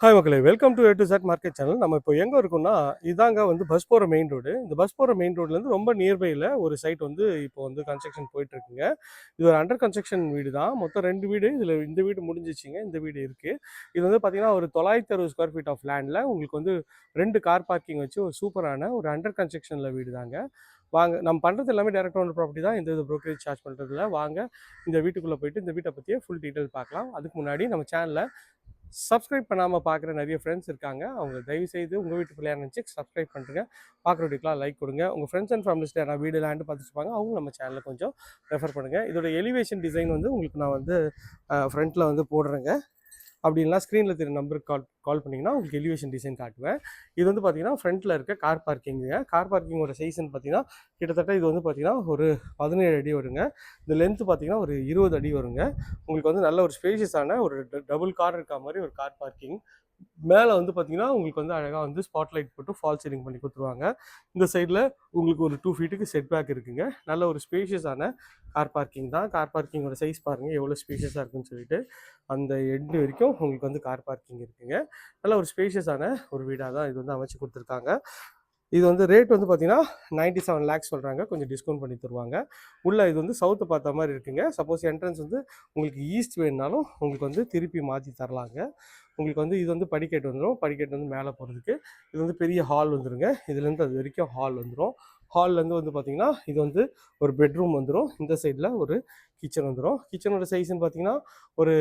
Hi மக்களே welcome to A to market channel நம்ம இப்போ எங்கே இருக்கோம்னா இதாங்க வந்து பஸ் போகிற மெயின் ரோடு இந்த பஸ் போகிற மெயின் ரோட்லேருந்து ரொம்ப நியர்பையில் ஒரு சைட் வந்து இப்போ வந்து கன்ஸ்ட்ரக்ஷன் போயிட்டுருக்குங்க. இது ஒரு அண்டர் கன்ஸ்ட்ரக்ஷன் வீடு தான் மொத்தம் ரெண்டு வீடு. இதில் இந்த வீடு முடிஞ்சிச்சிங்க. இந்த வீடு இருக்குது இது வந்து பார்த்திங்கன்னா ஒரு தொள்ளாயிரத்தி அறுபது ஸ்கொயர் ஃபீட் ஆஃப் லேண்டில் உங்களுக்கு வந்து ரெண்டு கார் பார்க்கிங் வச்சு ஒரு சூப்பரான ஒரு அண்டர் கன்ஸ்ட்ரக்ஷனில் வீடு தாங்க வாங்க நம்ம பண்ணுறது எல்லாமே டேரக்ட் ஓனர் ப்ராப்பர்ட்டி தான். இந்த இது ப்ரோக்கரேஜ் சார்ஜ் பண்ணுறதுல வாங்க இந்த வீட்டுக்குள்ளே போயிட்டு இந்த வீட்டை பற்றியே ஃபுல் டீட்டெயில் பார்க்கலாம். அதுக்கு முன்னாடி நம்ம சேனலில் சப்ஸ்கிரைப் பண்ணாமல் பார்க்குற நிறைய ஃப்ரெண்ட்ஸ் இருக்காங்க. அவங்க தயவு செய்து உங்கள் வீட்டு பிள்ளையாக நினச்சி சப்ஸ்கிரைப் பண்ணுறங்க பார்க்குற வீட்டுக்குலாம் லைக் கொடுங்க. உங்கள் ஃப்ரெண்ட்ஸ் அண்ட் ஃபேமிலிஸ்ட் யாராவது வீடு லேண்டு பார்த்துருப்பாங்க அவங்க நம்ம சேனலில் கொஞ்சம் ரெஃபர் பண்ணுங்கள் இதோட எலிவேஷன் டிசைன் வந்து உங்களுக்கு நான் வந்து ஃப்ரண்ட்டில் வந்து போடுறேங்க. அப்படி இல்லைனா ஸ்க்ரீனில் தெரிய நம்பருக்கு கால் கால் பண்ணிங்கன்னா உங்களுக்கு எலிவேஷன் டிசைன் காட்டுவேன். இது வந்து பார்த்தீங்கன்னா ஃப்ரண்ட்டில் இருக்க கார் பார்க்கிங்க கார் பார்க்கிங்கோட சைஸ்ன்னு பார்த்தீங்கன்னா கிட்டத்தட்ட இது வந்து பார்த்தீங்கன்னா ஒரு பதினேழு அடி வருங்க. இந்த லென்த்து பார்த்தீங்கன்னா ஒரு இருபது அடி வருங்க. உங்களுக்கு வந்து நல்ல ஒரு ஸ்பேஷியஸான ஒரு டபுள் கார் இருக்க மாதிரி ஒரு கார் பார்க்கிங் மேலே வந்து பார்த்தீங்கன்னா உங்களுக்கு வந்து அழகாக வந்து ஸ்பாட் லைட் போட்டு ஃபால் சீலிங் பண்ணி கொடுத்துருவாங்க. இந்த சைடில் உங்களுக்கு ஒரு டூ ஃபீட்டுக்கு செட் பேக் இருக்குங்க. நல்ல ஒரு ஸ்பேஷியஸான கார் பார்க்கிங் தான். கார் பார்க்கிங்கோட சைஸ் பாருங்கள் எவ்வளோ ஸ்பேஷியஸாக இருக்குன்னு சொல்லிட்டு. அந்த எண்டு வரைக்கும் உங்களுக்கு வந்து கார் பார்க்கிங் இருக்குங்க. நல்ல ஒரு ஸ்பேஷியஸான ஒரு வீடாக தான் இது வந்து அமைச்சு கொடுத்துருக்காங்க. இது வந்து ரேட் வந்து பார்த்தீங்கன்னா நைன்டி செவன் லேக்ஸ் சொல்கிறாங்க கொஞ்சம் டிஸ்கவுண்ட் பண்ணி தருவாங்க. உள்ளே இது வந்து சவுத்து பார்த்த மாதிரி இருக்குங்க. சப்போஸ் என்ட்ரன்ஸ் வந்து உங்களுக்கு ஈஸ்ட் வேணுனாலும் உங்களுக்கு வந்து திருப்பி மாற்றி தரலாங்க. உங்களுக்கு வந்து இது வந்து படிக்கட்டு வந்துடும் படிக்கட்டு வந்து மேலே போகிறதுக்கு இது வந்து பெரிய ஹால் வந்துடுங்க இதுலேருந்து அது வரைக்கும் ஹால் வந்துடும் ஹால்லேருந்து வந்து பார்த்தீங்கன்னா இது வந்து ஒரு பெட்ரூம் வந்துடும் இந்த சைடில் ஒரு கிச்சன் வந்துடும் கிச்சனோட சைஸ்ன்னு பார்த்தீங்கன்னா ஒரு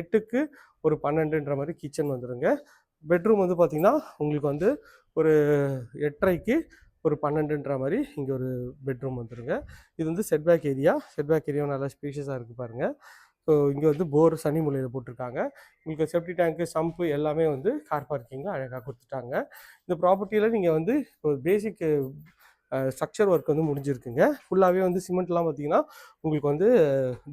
எட்டுக்கு ஒரு பன்னெண்டுன்ற மாதிரி கிச்சன் வந்துடுங்க பெட்ரூம் வந்து பார்த்திங்கன்னா உங்களுக்கு வந்து ஒரு எட்டரைக்கு ஒரு பன்னெண்டுன்ற மாதிரி இங்கே ஒரு பெட்ரூம் வந்துருங்க. இது வந்து செட்பேக் ஏரியா செட்பேக் ஏரியா நல்லா ஸ்பீஷியஸாக இருக்குது பாருங்கள் ஸோ இங்கே வந்து போர் சனி மூலையில் போட்டிருக்காங்க. உங்களுக்கு செப்டி டேங்க்கு சம்பு எல்லாமே வந்து கார் பார்க்கிங்கில் அழகாக கொடுத்துட்டாங்க. இந்த ப்ராப்பர்ட்டியில் நீங்கள் வந்து ஒரு பேசிக் ஸ்ட்ரக்சர் ஒர்க் வந்து முடிஞ்சிருக்குங்க. ஃபுல்லாகவே வந்து சிமெண்ட்லாம் பார்த்தீங்கன்னா உங்களுக்கு வந்து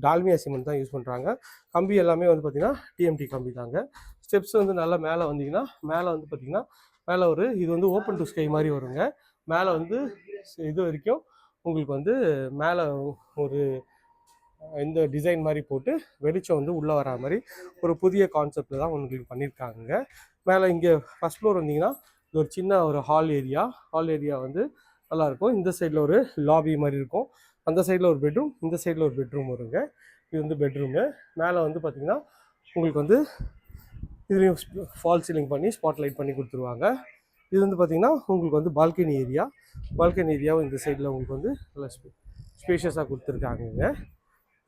டால்மியா சிமெண்ட் தான் யூஸ் பண்ணுறாங்க கம்பி எல்லாமே வந்து பார்த்திங்கன்னா டிஎம்டி கம்பி தாங்க. ஸ்டெப்ஸ் வந்து நல்லா மேலே வந்தீங்கன்னா மேலே வந்து பார்த்தீங்கன்னா மேலே ஒரு இது வந்து ஓப்பன் டு ஸ்கை மாதிரி வருங்க. மேலே வந்து இது வரைக்கும் உங்களுக்கு வந்து மேலே ஒரு இந்த டிசைன் மாதிரி போட்டு வெளிச்சம் வந்து உள்ளே வரா மாதிரி ஒரு புதிய கான்செப்டில் தான் உங்களுக்கு பண்ணியிருக்காங்க மேலே இங்கே ஃபஸ்ட் ஃப்ளோர் வந்தீங்கன்னா இது ஒரு சின்ன ஒரு ஹால் ஏரியா ஹால் ஏரியா வந்து நல்லாயிருக்கும் இந்த சைடில் ஒரு லாபி மாதிரி இருக்கும். அந்த சைடில் ஒரு பெட்ரூம் இந்த சைடில் ஒரு பெட்ரூம் வருங்க. இது வந்து பெட்ரூமு மேலே வந்து பார்த்திங்கன்னா உங்களுக்கு வந்து இதுலேயும் ஃபால் சீலிங் பண்ணி ஸ்பாட் லைட் பண்ணி கொடுத்துருவாங்க. இது வந்து பார்த்திங்கன்னா உங்களுக்கு வந்து பால்கனி ஏரியா பால்கனி ஏரியாவும் இந்த சைடில் உங்களுக்கு வந்து நல்லா ஸ்பே ஸ்பேஷியஸாக கொடுத்துருக்காங்க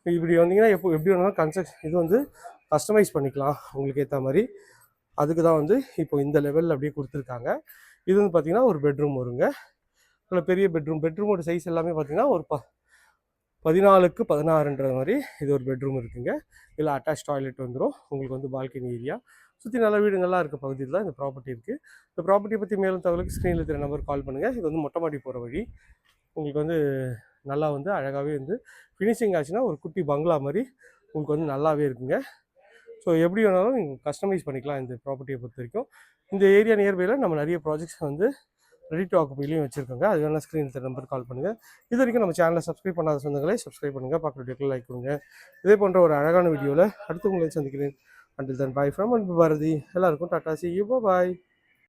இப்படி வந்தீங்கன்னா எப்போ எப்படி வேணாலும் கன்ஸ்ட்ரக்ஷன் இது வந்து கஸ்டமைஸ் பண்ணிக்கலாம் உங்களுக்கு ஏற்ற மாதிரி. அதுக்கு தான் வந்து இப்போ இந்த லெவலில் அப்படியே கொடுத்துருக்காங்க. இது வந்து பார்த்திங்கன்னா ஒரு பெட்ரூம் வருங்க நல்ல பெரிய பெட்ரூம் பெட்ரூமோட சைஸ் எல்லாமே பார்த்திங்கன்னா ஒரு ப பதினாலுக்கு பதினாறுன்ற மாதிரி இது ஒரு பெட்ரூம் இருக்குங்க. இதில் அட்டாச் டாய்லெட் வந்துடும் உங்களுக்கு வந்து பால்கனி ஏரியா சுற்றி நல்ல வீடுங்கள்லாம் இருக்க பகுதியில் தான் இந்த ப்ராப்பர்ட்டி இருக்குது இந்த ப்ராப்பர்ட்டியை பற்றி மேலும் தகவலுக்கு ஸ்க்ரீனில் இருக்கிற நம்பர் கால் பண்ணுங்கள் இது வந்து மொட்டை மாடி போகிற வழி. உங்களுக்கு வந்து நல்லா வந்து அழகாகவே வந்து ஃபினிஷிங் ஆச்சுன்னா ஒரு குட்டி பங்களா மாதிரி உங்களுக்கு வந்து நல்லாவே இருக்குங்க. ஸோ எப்படி வேணாலும் நீங்கள் கஸ்டமைஸ் பண்ணிக்கலாம் இந்த ப்ராப்பர்ட்டியை பொறுத்த வரைக்கும். இந்த ஏரியா நியர்பையில் நம்ம நிறைய ப்ராஜெக்ட்ஸ் வந்து ரெடி டு ஆக்குப்பையிலையும் வச்சுருக்கோங்க அது வேணால் ஸ்க்ரீனில் நம்பர் கால் பண்ணுங்கள் இது வரைக்கும் நம்ம சேனலை சப்ஸ்கிரைப் பண்ணாத சொந்தங்களே சப்ஸ்கிரைப் பண்ணுங்கள் பார்க்குற வீடியோக்கு லைக் கொடுங்க. இதே போன்ற ஒரு அழகான வீடியோவில் அடுத்து உங்களை சந்திக்கிறேன். அண்டில் தன் பாய் ஃப்ரம் அன்பு பாரதி. எல்லாருக்கும் டாட்டா சி யூ பாய்